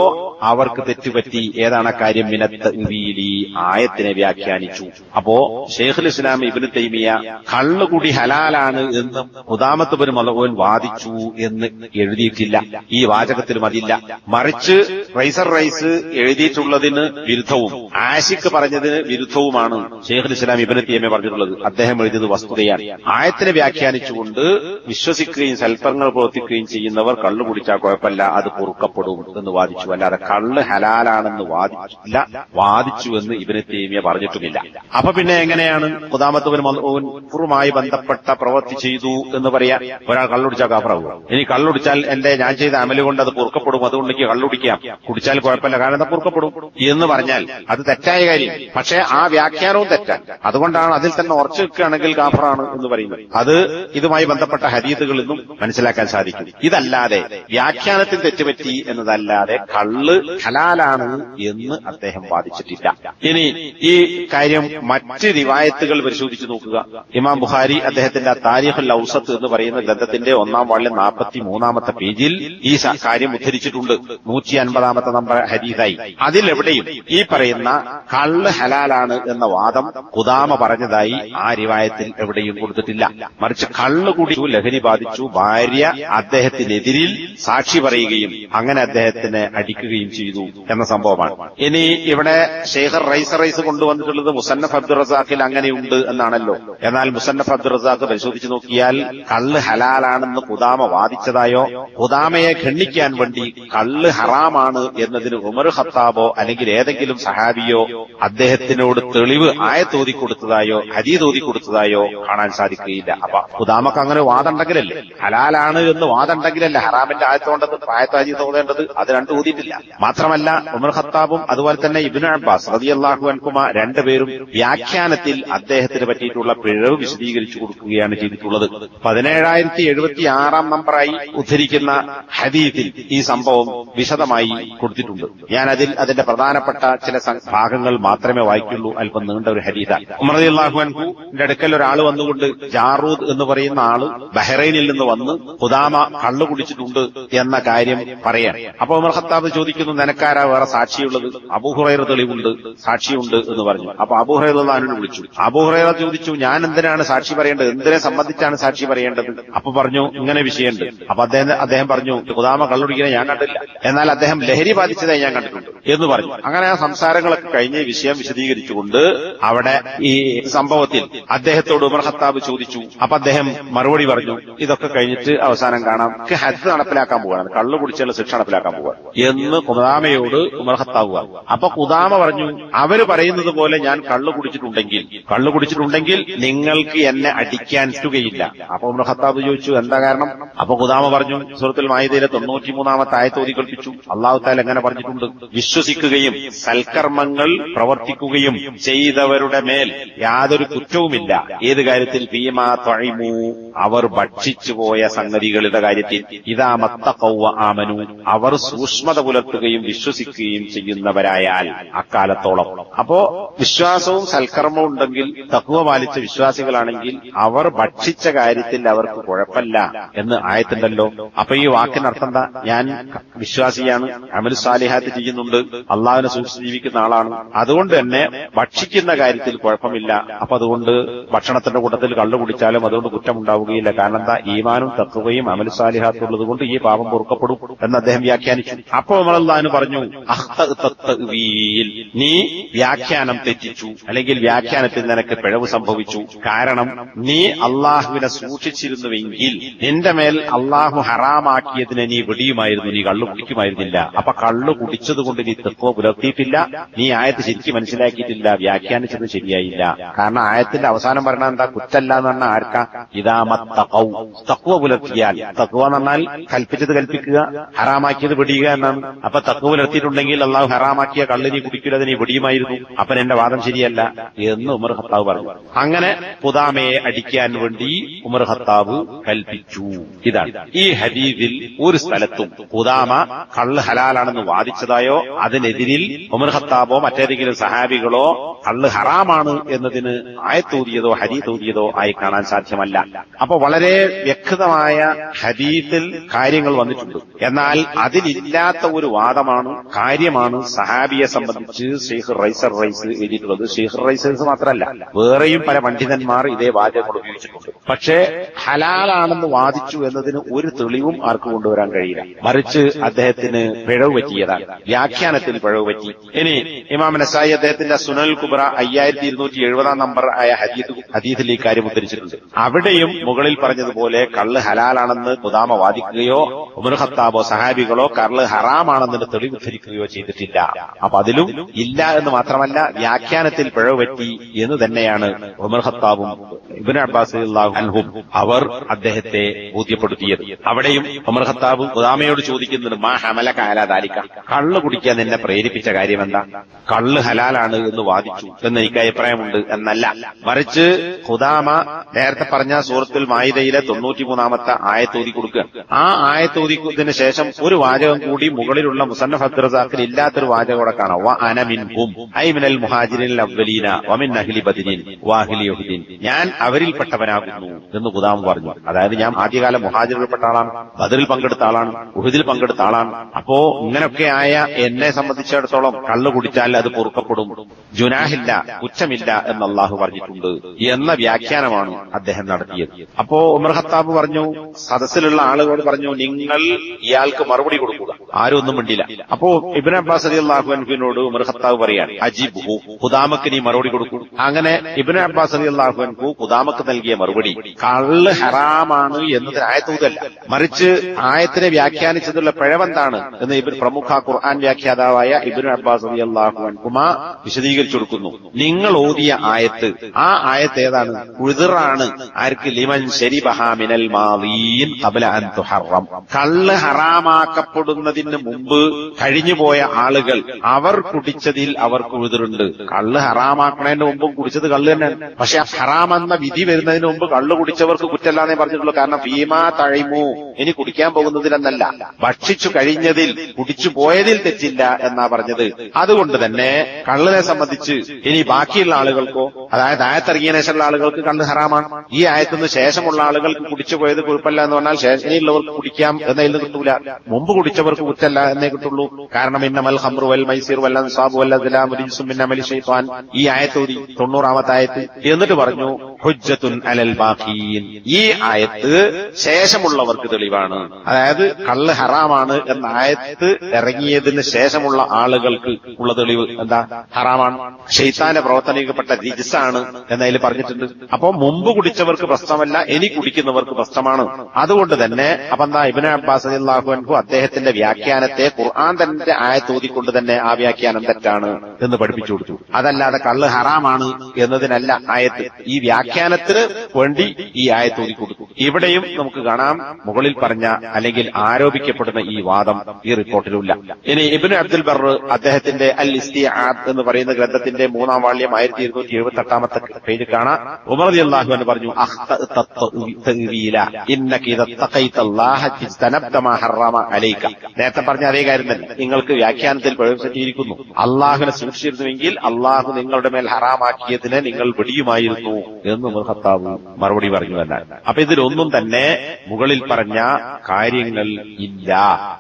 [SPEAKER 1] അവർക്ക് തെറ്റുപറ്റി. ഏതാണ് കാര്യം? മിനത്തീലി ആയത്തിനെ വ്യാഖ്യാനിച്ചു. അപ്പോ ഷെയ്ഖുൽ ഇസ്ലാം ഇബിന് തൈമിയ കള്ളുകൂടി ഹലാലാണ് എന്ന് മുതാമത്ത് ബിൻ മലവോൻ വാദിച്ചു എന്ന് എഴുതിയിട്ടില്ല. ഈ വാചകത്തിൽ അതില്ല. മറിച്ച് റൈസർ റൈസ് എഴുതിയിട്ടുള്ളതിന് വിരുദ്ധവും ആഷിഖ് പറഞ്ഞതിന് വിരുദ്ധവുമാണ് ഷെയ്ഖുൽ ഇസ്ലാം ഇബിന് തൈമിയ പറഞ്ഞിട്ടുള്ളത്. അദ്ദേഹം എഴുതിയത് വസ്തുതയാണ്. ആയത്തിനെ വ്യാഖ്യാനിച്ചുകൊണ്ട് വിശ്വസിക്കുകയും സൽപ്പങ്ങൾ പ്രവർത്തിക്കുകയും ചെയ്യുന്നവർ കള്ള് കുടിച്ചാൽ കുഴപ്പമില്ല അത് പൊറുക്കപ്പെടും എന്ന് വാദിച്ചു. അല്ലാതെ കള്ള് ഹലാലാണെന്ന് വാദിച്ചില്ല വാദിച്ചു എന്ന് ഇബിന് തൈമിയ പറഞ്ഞിട്ടുമില്ല. അപ്പൊ പിന്നെ എങ്ങനെയാണ്? കുതാമത്തുവിന് മധുവുമായി ബന്ധപ്പെട്ട പ്രവൃത്തി ചെയ്തു എന്ന് പറയാ ഒരാൾ കള്ളുടിച്ചാൽ കാഫറാവുക ഇനി കള്ളുടിച്ചാൽ എന്റെ ഞാൻ ചെയ്ത അമൽ കൊണ്ട് അത് പൊറുക്കപ്പെടും അതുകൊണ്ട് എനിക്ക് കള്ളുടിക്കാം കുടിച്ചാൽ കുഴപ്പമില്ല കാരണം അത് പൊറുക്കപ്പെടും എന്ന് പറഞ്ഞാൽ അത് തെറ്റായ കാര്യം. പക്ഷേ ആ വ്യാഖ്യാനവും തെറ്റാൻ അതുകൊണ്ടാണ് അതിൽ തന്നെ ഉറച്ചു നിൽക്കുകയാണെങ്കിൽ കാഫറാണ് എന്ന് പറയുന്നത്. അത് ഇതുമായി ബന്ധപ്പെട്ട ഹരീതുകളിൽ നിന്നും മനസ്സിലാക്കാൻ സാധിക്കും. ഇതല്ലാതെ വ്യാഖ്യാനത്തിൽ തെറ്റുപറ്റി എന്നതല്ലാതെ കള്ള് ഹലാലാണ് എന്ന് അദ്ദേഹം വാദിച്ചിട്ടില്ല. ഇനി ഈ കാര്യം മറ്റ് റിവായത്തുകൾ പരിശോധിച്ചു നോക്കുക. ഇമാം ബുഖാരി അദ്ദേഹത്തിന്റെ താരിഖുൽ ഔസത്ത് എന്ന് പറയുന്ന ഗ്രന്ഥത്തിന്റെ ഒന്നാം വാളിൽ നാൽപ്പത്തി മൂന്നാമത്തെ പേജിൽ ഈ കാര്യം ഉദ്ധരിച്ചിട്ടുണ്ട്. നൂറ്റി അൻപതാമത്തെ നമ്പർ ഹരീതായി അതിലെവിടെയും ഈ പറയുന്ന കള്ള് ഹലാലാണ് എന്ന വാദം കുദാമ പറഞ്ഞതായി ആ റിവായത്തിൽ എവിടെയും കൊടുത്തിട്ടില്ല. മറിച്ച് കള്ള് കുടിച്ചു ലഹരി ബാധിച്ചു ഭാര്യ അദ്ദേഹത്തിനെതിരിൽ സാക്ഷി പറയുകയും അങ്ങനെ അദ്ദേഹത്തിന് അടിക്കുകയും ചെയ്തു എന്ന സംഭവമാണ്. ഇനി ഇവിടെ ഷെയ്ഖർ റൈസ് റൈസ് കൊണ്ടുവന്നിട്ടുള്ളത് മുസന്നഫ് അബ്ദുൾ റസാഖിൽ അങ്ങനെയുണ്ട് എന്നാണല്ലോ. എന്നാൽ മുസന്നഫ് അബ്ദുൾ റസാഖ് പരിശോധിച്ചു നോക്കിയാൽ കള്ള് ഹലാലാണെന്ന് കുദാമ വാദിച്ചതായോ? കുദാമയെ ഖണ്ഡിക്കാൻ വേണ്ടി കള്ള് ഹറാമാണ് എന്നതിന് ഉമർ ഖത്താബോ അല്ലെങ്കിൽ ഏതെങ്കിലും സഹാബിയോ അദ്ദേഹത്തിനോട് തെളിവ് ആയത്തോതി കൊടുത്തതായോ ഹരി തോതി കൊടുത്തതായോ കാണാൻ സാധിക്കുകയില്ല. അപ്പൊ കുദാമക്ക് അങ്ങനെ വാദമുണ്ടെങ്കിലല്ലേ ഹലാലാണ് എന്ന് വാദമുണ്ടെങ്കിലല്ല ഹറാമിന്റെ ആയത്തോണ്ടത് പ്രായത്താജി തോന്നേണ്ടത് അത് രണ്ടു ഊതിയിട്ടില്ല. മാത്രമല്ല ഉമർ ഖത്താബും അതുപോലെ തന്നെ ഇബിനു അബ്ബാസ് റതിയല്ലാഹു അൻകുമ രണ്ടുപേരും വ്യാഖ്യാനത്തിൽ അദ്ദേഹത്തിന് പറ്റിയിട്ടുള്ള പിഴവ് വിശദീകരിച്ചു കൊടുക്കുകയാണ് ചെയ്തിട്ടുള്ളത്. പതിനേഴായിരത്തി എഴുപത്തി ആറാം നമ്പറായി ഉദ്ധരിക്കുന്ന ഹദീത്തിൽ ഈ സംഭവം വിശദമായി കൊടുത്തിട്ടുണ്ട്. ഞാൻ അതിൽ അതിന്റെ പ്രധാനപ്പെട്ട ചില ഭാഗങ്ങൾ മാത്രമേ വായിക്കുള്ളൂ. അല്പം നീണ്ട ഒരു ഹരീത ഉമർ അള്ളാഹു അൻഹുന്റെ അടുക്കൽ ഒരാൾ വന്നുകൊണ്ട് ജാറൂദ് എന്ന് പറയുന്ന ആൾ ബഹ്റൈനിൽ നിന്ന് വന്ന് ഖുദാമ കള്ളു കുടിച്ചിട്ടുണ്ട് എന്ന കാര്യം പറയാൻ. അപ്പൊ ഉമർ ഖത്താബ് ചോദിക്കുന്നു നിനക്കാരാ വേറെ സാക്ഷിയുള്ളത്? അബുഹുറൈറ തെളിവുണ്ട് സാക്ഷിയുണ്ട് എന്ന് പറഞ്ഞു. അപ്പൊ അബൂഹുറൈറ അള്ളാഹുവിനെ വിളിച്ചു. അബുഹുറൈറ ചോദിച്ചു ഞാൻ എന്തിനാണ് സാക്ഷി പറയേണ്ടത്? എന്തിനെ സംബന്ധിച്ചാണ് സാക്ഷി പറയേണ്ടത്? അപ്പൊ പറഞ്ഞു ഇങ്ങനെ വിഷയമുണ്ട്. അപ്പൊ അദ്ദേഹം അദ്ദേഹം പറഞ്ഞു ഹുദാമ കള്ളുടിക്കണേ ഞാൻ കണ്ടില്ല. എന്നാൽ അദ്ദേഹം ലഹരി ബാധിച്ചതായി ഞാൻ കണ്ടിട്ടുണ്ട്. എന്ന് പറഞ്ഞു. അങ്ങനെ ആ സംസാരങ്ങളൊക്കെ കഴിഞ്ഞ് വിഷയം വിശദീകരിച്ചുകൊണ്ട് അവിടെ ഈ സംഭവത്തിൽ അദ്ദേഹത്തോട് ഉമർ ഖത്താബ് ചോദിച്ചു. അപ്പൊ അദ്ദേഹം മറുപടി പറഞ്ഞു ഇതൊക്കെ കഴിഞ്ഞിട്ട് അവസാനം കാണാം. ഹജ്ജ് നടപ്പിലാക്കാൻ പോവാണ്. കള്ളു കുടിച്ചുള്ള ശിക്ഷ നടപ്പിലാക്കാൻ പോവുക എന്ന് കുദാമയോട് ഉമർ ഖത്താബ് പറഞ്ഞു അപ്പൊ കുദാമ പറഞ്ഞു അവർ പറയുന്നത് പോലെ ഞാൻ കള്ളു കുടിച്ചിട്ടുണ്ടെങ്കിൽ കള്ളു കുടിച്ചിട്ടുണ്ടെങ്കിൽ നിങ്ങൾക്ക് എന്നെ അടിക്കാൻ പറ്റുകയില്ല അപ്പൊ ഉമർ ഖത്താബ് ചോദിച്ചു എന്താ കാരണം? അപ്പൊ കുദാമ പറഞ്ഞു സുഹൃത്തിൽ മായതയിലെ തൊണ്ണൂറ്റിമൂന്നാമത്തെ ആയത്ത് ഓതി കൽപ്പിച്ചു അള്ളാഹു താല എങ്ങനെ പറഞ്ഞിട്ടുണ്ട്? വിശ്വസിക്കുകയും സൽക്കർമ്മങ്ങൾ പ്രവർത്തിക്കുകയും ചെയ്തവരുടെ മേൽ യാതൊരു കുറ്റവുമില്ല. ഏത് കാര്യത്തിൽ? ഭീമാ തൊഴിമു അവർ ഭക്ഷിച്ചു പോയ സംഗതികളുടെ കാര്യത്തിൽ ഇതാ മത്തക്കൗവ ആമനു. അവർ സൂക്ഷ്മത പുലർത്തുകയും വിശ്വസിക്കുകയും ചെയ്യുന്നവരായാൽ അക്കാലത്തോളം. അപ്പോ വിശ്വാസവും സൽക്കർമ്മവും ഉണ്ടെങ്കിൽ തക്കുവ പാലിച്ച വിശ്വാസികളാണെങ്കിൽ അവർ ഭക്ഷിച്ച കാര്യത്തിൽ അവർക്ക് കുഴപ്പമില്ല എന്ന് ആയത്തുണ്ടല്ലോ. അപ്പൊ ഈ വാക്കിനർത്ഥം എന്താ? ഞാൻ വിശ്വാസിയാണ് അമൽ സാലിഹാത്ത് ചെയ്യുന്നുണ്ട് അള്ളാഹുവിനെ സൂക്ഷിച്ച് ജീവിക്കുന്ന ആളാണ്. അതുകൊണ്ട് തന്നെ ഭക്ഷിക്കുന്ന കാര്യത്തിൽ കുഴപ്പമില്ല. അപ്പൊ അതുകൊണ്ട് ഭക്ഷണത്തിന്റെ കൂട്ടത്തിൽ കള്ളു കുടിച്ചാലും അതുകൊണ്ട് കുറ്റമുണ്ടാവുകയില്ല. കാരണം എന്താ? ഈമാനും തക്കുകയും അമൽ സാലിഹാത്തും ഉള്ളതുകൊണ്ട് ഈ പാപം പൊറുക്കപ്പെടും എന്ന് അദ്ദേഹം വ്യാഖ്യാനിച്ചു. അപ്പോൾ നമ്മളല്ലാന്ന് പറഞ്ഞു. നീ വ്യാഖ്യാനം തെറ്റിച്ചു അല്ലെങ്കിൽ വ്യാഖ്യാനത്തിൽ നിനക്ക് പിഴവ് സംഭവിച്ചു. കാരണം നീ അള്ളാഹുവിനെ സൂക്ഷിച്ചിരുന്നുവെങ്കിൽ നിന്റെ മേൽ അള്ളാഹു ഹറാമാക്കിയതിനെ നീ വെടിയുമായിരുന്നു നീ കള്ളു കുടിക്കുമായിരുന്നില്ല. അപ്പൊ കള്ളു കുടിച്ചതുകൊണ്ട് നീ തെക്കോ പുലർത്തിയിട്ടില്ല നീ ആയത്ത് ശരിക്കും മനസ്സിലാക്കിയിട്ടില്ല വ്യാഖ്യാനിച്ചത് ശരിയായില്ല. കാരണം ആയത്തിന്റെ അവസാനം പറഞ്ഞാൽ എന്താ? കുറ്റല്ല എന്ന് പറഞ്ഞാൽ ആർക്കാ? ഇതാമത്തക്കൗ തക്കുവ പുലർത്തിയാൽ തക്കുവ എന്ന് കൽപ്പിച്ചത് കൽപ്പിക്കുക ഹറാമാക്കിയത് വെടിയുക എന്നാണ്. അപ്പൊ തക്കുവ പുലർത്തിയിട്ടുണ്ടെങ്കിൽ അള്ളാഹു ഹറാമാക്കിയ കള്ളിനി കുടിക്കില്ല നീ വെടിയുമായിരുന്നു. അപ്പൻ എന്റെ വാദം ശരിയല്ല എന്ന് ഉമർ ഹത്താവ് പറഞ്ഞു. അങ്ങനെ പുതാമയെ അടിക്കാൻ വേണ്ടി ഉമർ ഹത്താവ് കൽപ്പിച്ചു. ഇതാണ്. ഈ ഹദീദിൽ ഒരു സ്ഥലത്തും പുതാമ കള്ള് ഹലാലാണെന്ന് വാദിച്ചതായോ അതിനെതിരിൽ ഉമർ ഹത്താബോ മറ്റേതെങ്കിലും സഹാബികളോ കള്ള് ഹറാമാണ് എന്നതിന് ആയത്തൂതിയതോ ഹരീതൂതിയതോ ആയി കാണാൻ സാധ്യമല്ല. അപ്പൊ വളരെ വ്യക്തമായ ഹദീത്തിൽ കാര്യങ്ങൾ വന്നിട്ടുണ്ട്. എന്നാൽ അതിലില്ലാത്ത ഒരു വാദമാണ് കാര്യമാണ് സഹാബിയെ സംബന്ധിച്ച് ഷെയ്ഖ് റൈസർ റൈസ് എഴുതിയിട്ടുള്ളത്. ഷെയ്ഖ് റൈസേഴ്സ് മാത്രമല്ല വേറെയും പല പണ്ഡിതന്മാർ ഇതേ വാചകങ്ങൾ ഉപയോഗിച്ചിട്ടുണ്ട്. പക്ഷേ ഹലാലാണെന്ന് വാദിച്ചു എന്നതിന് ഒരു തെളിവും ആർക്കും കൊണ്ടുവരാൻ കഴിയില്ല. മറിച്ച് അദ്ദേഹത്തിന് പിഴവ് പറ്റിയതാണ്. വ്യാഖ്യാനത്തിൽ പിഴവ് പറ്റി. ഇനി ഇമാം നസായി അദ്ദേഹത്തിന്റെ സുനൽ കുബ്ര അയ്യായിരത്തി ഇരുന്നൂറ്റി എഴുപതാം നമ്പർ ആയ ഹദീദ് ഹദീദിൽ ഈ കാര്യം ഉദ്ധരിച്ചിട്ടുണ്ട്. അവിടെയും മുകളിൽ പറഞ്ഞതുപോലെ കള്ള് ഹലാലാണെന്ന് ഗുദാമ വാദിക്കുകയോ ഉമർ ഖത്താബോ സഹാബികളോ കള്ള് ഹറാമാണെന്ന് തെളിവ് ഉദ്ധരിക്കുകയോ ചെയ്തിട്ടില്ല. അപ്പൊ അതിലും ഇല്ല എന്ന് മാത്രമല്ല വ്യാഖ്യാനത്തിൽ പിഴവ് പറ്റി എന്ന് തന്നെയാണ് ഉമർ ഖത്താബും ഇബിൻ അബ്ബാസ് അൻഹും അവർ അദ്ദേഹത്തെ ബോധ്യപ്പെടുത്തിയത്. അവിടെയും ഉമർ ഖത്താബും ഉദാമയോട് ചോദിക്കുന്നുണ്ട് മാ ഹമല കാലാദാലിക്ക കള്ള് കുടിക്കാൻ നിന്നെ പ്രേരിപ്പിച്ച കാര്യം എന്താ കള്ള് ഹലാലാണ് എന്ന് വാദിച്ചു എന്ന് എനിക്ക് അഭിപ്രായമുണ്ട് എന്നല്ല. മറിച്ച് ഖുദാമ നേരത്തെ പറഞ്ഞ സൂറത്തുൽ മായിദയിലെ തൊണ്ണൂറ്റിമൂന്നാമത്തെ ആയത്തോതി കൊടുക്കുക. ആ ആയത്തോതിക്കുന്നതിന് ശേഷം ഒരു വാചകം കൂടി മുകളിലുള്ള മുസന്നഫ് അബ്ദുറസാഖിൽ ഇല്ലാത്തൊരു വാചകം കൂടെ കാണാം. വ അനമിൻഹും ഐ മിനൽ മുഹാജിരിൻ അവലീന വമിൻ അഹ്ലി ബദിനിൻ വാഹിലി ഞാൻ അവരിൽപ്പെട്ടവനാകുന്നു എന്ന് ഗുദാം പറഞ്ഞു. അതായത് ഞാൻ ആദ്യകാല മുഹാജിറിൽപ്പെട്ട ആളാണ് ബദറിൽ പങ്കെടുത്ത ആളാണ് ഉഹുദിൽ പങ്കെടുത്ത ആളാണ്. അപ്പോ ഇങ്ങനൊക്കെ ആയ എന്നെ സംബന്ധിച്ചിടത്തോളം കള്ളു കുടിച്ചാൽ അത് പൊറുക്കപ്പെടും. ജുനാഹില്ല കുറ്റമില്ല എന്ന് അള്ളാഹു പറഞ്ഞിട്ടുണ്ട് എന്ന വ്യാഖ്യാനമാണ് അദ്ദേഹം നടത്തിയത്. അപ്പോ ഉമർ ഖത്താബ് പറഞ്ഞു സദസ്സിലുള്ള ആളുകളോട് പറഞ്ഞു നിങ്ങൾ ഇയാൾക്ക് മറുപടി കൊടുക്കുക. ആരും ഒന്നും മിണ്ടില്ല അപ്പോ ഇബിൻ അബ്ബാസ് അലി അള്ളാഹു അൻഹുവിനോട് ഉമർ ഖത്താവ് പറയാണ് അജീബ് ഖുദാമക്ക് നീ മറുപടി കൊടുക്കൂ. അങ്ങനെ ഇബിൻ അബ്ബാസ് അലി അള്ളാഹു ഹുദാമക്ക് ഖുദാമക്ക് നൽകിയ മറുപടി കള്ള് ഹറാമാണ് എന്നതിന് ആയത്തൂതല്ല. മറിച്ച് ആയത്തിനെ വ്യാഖ്യാനിച്ചതിലുള്ള പിഴവെന്താണ്? എന്ന് ഇബിൻ പ്രമുഖ ഖുർആൻ വ്യാഖ്യാതാവായ ഇബിൻ അബ്ബാസ് അലി അള്ളാഹു വിശദീകരിച്ചു കൊടുക്കുന്നു. നിങ്ങൾ ഓതിയ ആയത്ത് ആ ആയത്ത് ഏതാണ്? ഉഴുതിറാണ്. ആർക്ക്? ലിമൻ ശരിബഹാമിനൽ അൻ തുഹറം. കള്ള് ഹറാമാക്കപ്പെടുന്നതിന് മുമ്പ് കഴിഞ്ഞുപോയ ആളുകൾ അവർ കുടിച്ചതിൽ അവർക്ക് ഉഴുതുണ്ട് കള്ള് ഹറാമാക്കണതിന് മുമ്പും കുടിച്ചത് കള്ള് തന്നെയാണ് പക്ഷെ ഹറാം എന്ന വിധി വരുന്നതിന് മുമ്പ് കള്ള് കുടിച്ചവർക്ക് കുറ്റല്ലാന്നേ പറഞ്ഞിട്ടുള്ളൂ. കാരണം ഭീമാ തഴിമു. ഇനി കുടിക്കാൻ പോകുന്നതിലെന്നല്ല. ഭക്ഷിച്ചു കഴിഞ്ഞതിൽ കുടിച്ചു പോയതിൽ തെറ്റില്ല എന്നാ പറഞ്ഞത്. അതുകൊണ്ട് തന്നെ കള്ളിനെ സംബന്ധിച്ച് ഇനി ബാക്കിയുള്ള ആളുകൾക്കോ അതായത് ആയത്തിറങ്ങിയ ശേഷമുള്ള ആളുകൾക്ക് കള്ള് ഹറാമാണ്. ഈ ആയത്തിന് ശേഷമുള്ള ആളുകൾക്ക് കുടിച്ചു പോയത് കുഴപ്പമില്ല എന്ന് പറഞ്ഞാൽ ശേഷം ഇനിയുള്ളവർക്ക് കുടിക്കാം എന്നതിൽ നിന്ന് കിട്ടൂല. മുമ്പ് കുടിച്ചവർക്ക് കുറ്റല്ല എന്നേ കിട്ടുള്ളൂ. കാരണം ഇന്നമൽ ഹംറു വൽ മൈസീർ വല്ല സാബു വല്ല ദിലാമുരിസും മിന്നമലി ഷെയ്ത്താൻ ഈ ആയത്തോതി തൊണ്ണൂറാമത്തെ ആയത്ത്. എന്നിട്ട് പറഞ്ഞു അലൽ ഈ ആയത്ത് ശേഷമുള്ളവർക്ക് തെളിവാണ്. അതായത് കള്ള് ഹറാമാണ് എന്ന ആയത്ത് ഇറങ്ങിയതിന് ശേഷമുള്ള ആളുകൾക്ക് ഉള്ള തെളിവ് എന്താ? ഹറാമാണ്. ഷെയ്ത്താന്റെ പ്രവർത്തനിക്കപ്പെട്ട രജിസാണ് എന്നതിൽ പറഞ്ഞിട്ടുണ്ട്. അപ്പോൾ മുമ്പ് കുടിച്ചവർക്ക് പ്രശ്നമല്ല ഇനി കുടിക്കുന്നവർക്ക് പ്രശ്നമാണ്. അതുകൊണ്ട് തന്നെ അപ്പൊ എന്താ ഇബിൻ അബ്ബാസ് അള്ളാഹു അൻഹു അദ്ദേഹത്തിന്റെ വ്യാഖ്യാനത്തെ ഖുർആൻ തന്നെ ആയത്തോതിക്കൊണ്ട് തന്നെ ആ വ്യാഖ്യാനം തെറ്റാണ് എന്ന് പഠിപ്പിച്ചു കൊടുത്തു. അതല്ലാതെ കള്ള് ഹറാമാണ് എന്നതിനല്ല ആയത്ത്. ഈ വ്യാഖ്യാനത്തിന് വേണ്ടി ഈ ആയത്തോതി കൊടുത്തു ഇവിടെയും നമുക്ക് കാണാം മുകളിൽ പറഞ്ഞ അല്ലെങ്കിൽ ആരോപിക്കപ്പെടുന്ന ഈ വാദം ഈ റിപ്പോർട്ടിലുമില്ല. ഇനി ഇബിന് അബ്ദുൽ ബർ അദ്ദേഹത്തിന്റെ അൽ ഇസ്തിആദ് എന്ന് പറയുന്ന ഗ്രന്ഥത്തിന്റെ മൂന്നാം വാള്യം ആയിരത്തി ഇരുന്നൂറ്റി എഴുപത്തി എട്ടാമത്തെ പേജ് കാണാം. ഉമർ അള്ളാഹു എന്ന് പറഞ്ഞു. നേരത്തെ പറഞ്ഞ അതേ കാര്യം തന്നെ നിങ്ങൾക്ക് വ്യാഖ്യാനത്തിൽ പിഴവ് പറ്റിയിരിക്കുന്നു അള്ളാഹുവിനെ സൂക്ഷിച്ചിരുന്നുവെങ്കിൽ അള്ളാഹു നിങ്ങളുടെ മേൽ ഹറാമാക്കിയതിനെ നിങ്ങൾ വെടിയുമായിരുന്നു എന്ന് മുഹത്താവ് മറുപടി പറഞ്ഞു തന്നെ അപ്പൊ ഇതിലൊന്നും തന്നെ മുകളിൽ പറഞ്ഞ കാര്യങ്ങൾ ഇല്ല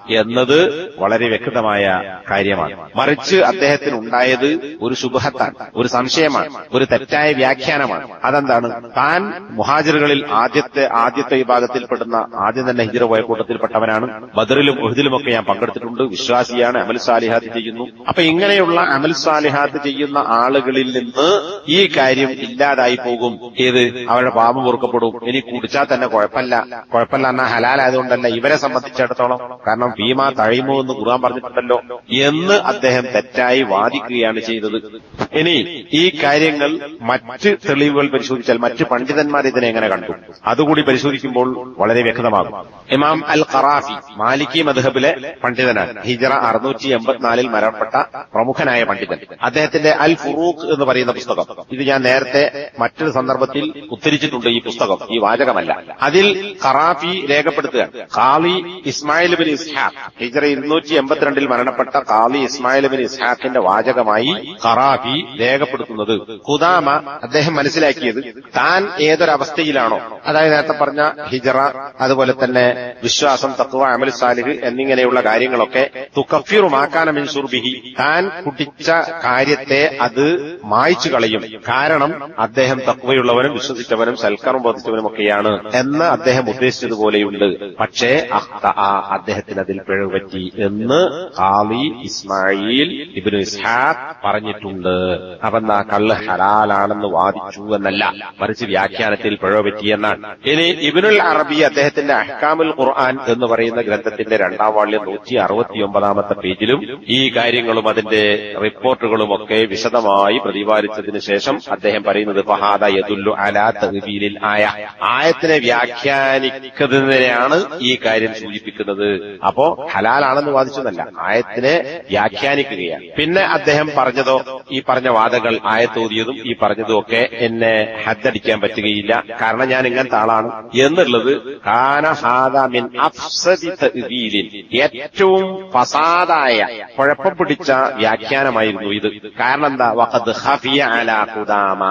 [SPEAKER 1] എന്നത് വളരെ വ്യക്തമായ കാര്യമാണ്. മറിച്ച് അദ്ദേഹത്തിന് ഉണ്ടായത് ഒരു ശുഭഹത്താണ് ഒരു സംശയമാണ് ഒരു തെറ്റായ വ്യാഖ്യാനമാണ്. അതെന്താണ്? താൻ മുഹാജിറുകളിൽ ആദ്യത്തെ ആദ്യത്തെ വിഭാഗത്തിൽപ്പെടുന്ന ആദ്യം തന്നെ ഹിജറ പോയ കൂട്ടത്തിൽപ്പെട്ടവനാണ്. ബദറിലും ഒഹുദിലുമൊക്കെ ഞാൻ പങ്കെടുത്തിട്ടുണ്ട് വിശ്വാസിയാണ് അമൽ സാലിഹാത്ത് ചെയ്യുന്നു. അപ്പൊ ഇങ്ങനെയുള്ള അമൽ സാലിഹാത്ത് ചെയ്യുന്ന ആളുകളിൽ നിന്ന് ഈ കാര്യം ഇല്ലാതായി പോകും. ഏത്? അവരുടെ പാപം പൊറുക്കപ്പെടും. ഇനി കുടിച്ചാൽ തന്നെ കുഴപ്പമില്ല. കുഴപ്പമില്ല എന്നാൽ ഹലാലായതുകൊണ്ടല്ല ഇവരെ സംബന്ധിച്ചിടത്തോളം. കാരണം ഭീമ തഴിമു എന്ന് ഖുർആൻ പറഞ്ഞിട്ടുണ്ടല്ലോ എന്ന് അദ്ദേഹം തെറ്റായി വാദിക്കുകയാണ് ചെയ്തത്. ഇനി ഈ കാര്യങ്ങൾ മറ്റ് തെളിവുകൾ പരിശോധിച്ചാൽ മറ്റ് പണ്ഡിതന്മാർ ഇതിനെ എങ്ങനെ കണ്ടു? അതുകൂടി പരിശോധിക്കുമ്പോൾ വളരെ വ്യക്തമാകും. ഇമാം അൽ ഖറാഫി മാലിക്കി മദ്ഹബിലെ പണ്ഡിതനാണ്. ഹിജറ അറുന്നൂറ്റി എൺപത്തിനാലിൽ മരണപ്പെട്ട പ്രമുഖനായ പണ്ഡിതൻ. അദ്ദേഹത്തിന്റെ അൽ ഫുറൂഖ് എന്ന് പറയുന്ന പുസ്തകം. ഇത് ഞാൻ നേരത്തെ മറ്റൊരു സന്ദർഭത്തിൽ ഉദ്ധരിച്ചിട്ടുണ്ട് ഈ പുസ്തകം. ഈ വാചകമല്ല. അതിൽ ഖറാഫി രേഖപ്പെടുത്തുക. ഖാലി ഇസ്മായിൽ ബിൻ ഇസ്ഹാഖ്. ഹിജറ ഇരുന്നൂറ്റി എൺപത്തിരണ്ടിൽ മരണപ്പെട്ട ഖാലി ഇസ്മായിൽ ബിൻ ഇസ്ഹാഖിന്റെ വാചകമായി ഖറാഫി രേഖപ്പെടുത്തുന്നത്. ഖുദാമ അദ്ദേഹം മനസ്സിലാക്കിയത് താൻ ഏതൊരവസ്ഥയിലാണോ. അതായത് നേരത്തെ പറഞ്ഞ ഹിജറ അതുപോലെ തന്നെ വിശ്വാസം തത്വ അമൽ സാലിഹ് എന്നിങ്ങനെയുള്ള കാര്യങ്ങളൊക്കെ തുക്കഫിറുമാക്കാന മിൻ സുർബിഹി താൻ കുട്ടിച്ച കാര്യത്തെ അത് മായ്ച്ചു കളയും. കാരണം അദ്ദേഹം തക്വയുള്ളവനും വിശ്വസിച്ചവനും സൽക്കാരം ബോധിച്ചവനും ഒക്കെയാണ് എന്ന് അദ്ദേഹം ഉദ്ദേശിച്ചതുപോലെയുണ്ട് പക്ഷേ അദ്ദേഹത്തിന് അതിൽ പിഴവ് പറ്റി എന്ന് ഖാലി ഇസ്മായിൽ ഇബ്നു ഇസ്ഹാഖ് പറഞ്ഞിട്ടുണ്ട്. അവൻ ആ കള്ള് ഹലാലാണെന്ന് വാദിച്ചു എന്നല്ല. മറിച്ച് വ്യാഖ്യാനത്തിൽ പിഴവ് പറ്റിയെന്നാണ് ഇനി ഇബിനുൽ അറബി അദ്ദേഹത്തിന്റെ അഹ്കാമുൽ ഖുർആൻ എന്ന് പറയുന്ന ഗ്രന്ഥത്തിന്റെ രണ്ടാം വാള്യം നൂറ്റി അറുപത്തിയൊമ്പതാമത്തെ പേജിലും ഈ കാര്യങ്ങളും അതിന്റെ റിപ്പോർട്ടുകളും ഒക്കെ വിശദമായി പ്രതിപാദിച്ചതിന് ശേഷം അദ്ദേഹം പറയുന്നത് ഫഹാദ യദുല്ലു അലാ ആയ. ആയത്തിനെ വ്യാഖ്യാനിക്കുന്നതിനെയാണ് ഈ കാര്യം സൂചിപ്പിക്കുന്നത്. അപ്പോ ഹലാലാണെന്ന് വാദിച്ചതല്ല ആയത്തിനെ വ്യാഖ്യാനിക്കുകയാണ്. പിന്നെ അദ്ദേഹം പറഞ്ഞതോ ഈ പറഞ്ഞ വാദങ്ങൾ ആയത്തോതിയതും ഈ പറഞ്ഞതും ഒക്കെ എന്നെ ഹദ്ദടിക്കാൻ പറ്റുകയില്ല. കാരണം ഞാൻ ഇങ്ങനത്തെ ആളാണ്. എന്നുള്ളത് കാന ഹാദ മിൻ അഫ്സദി ഏറ്റവും ഫസാദായ കുഴപ്പം പിടിച്ച വ്യാഖ്യാനമായിരുന്നു ഇത്. കാരണം എന്താ? വഖദ് ഹഫിയ അലാ കുദാമ